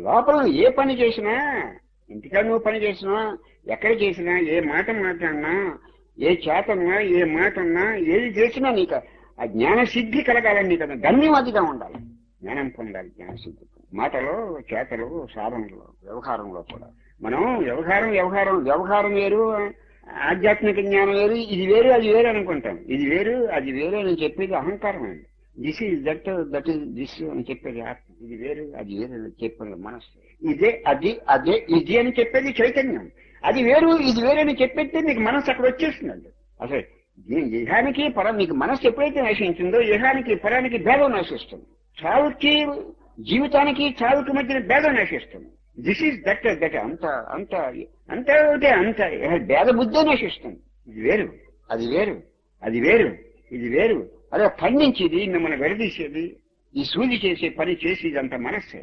లోపల ఏ పని చేసినా ఇంటికాడ నువ్వు పని చేసినా ఎక్కడ చేసినా ఏ మాట మాట్లాడినా ఏ చేతన్నా ఏ మాట ఉన్నా ఏది చేసినా నీకు ఆ జ్ఞాన సిద్ధి కలగాలని కదా ధన్యవాదిగా ఉండాలి. జ్ఞానం పొందాలి జ్ఞానసిద్ధి. మాటలో చేతలు సాధనలో వ్యవహారంలో కూడా. మనం వ్యవహారం వ్యవహారం వ్యవహారం వేరు ఆధ్యాత్మిక జ్ఞానం వేరు ఇది వేరు అది వేరు అనుకుంటాం. ఇది వేరు అది వేరు అని చెప్పేది అహంకారం అండి. This is that that is this అని చెప్పేది ఆత్మ ఇది వేరు అది వేరు అని చెప్పేది మనస్సు. ఇదే అది అదే ఇది అని చెప్పేది చైతన్యం. అది వేరు ఇది వేరు అని చెప్పేస్తే మీకు మనస్సు అక్కడ వచ్చేస్తుందండి అసలు ఈ పరం మీకు మనస్సు ఎప్పుడైతే నశించిందో యుహానికి పరానికి భేదం నశిస్తుంది. చావుకి జీవితానికి చావుకి మధ్యన భేదం నశిస్తుంది. దిస్ ఈజ్ దట్ దట్ అంత అంత అంత ఒకటే అంత భేద బుద్ధి నశిస్తుంది. ఇది వేరు అది వేరు అది వేరు ఇది వేరు. అదే ఖండించేది మిమ్మల్ని విడదీసేది ఈ సూది చేసే పని చేసేది అంత మనస్సే.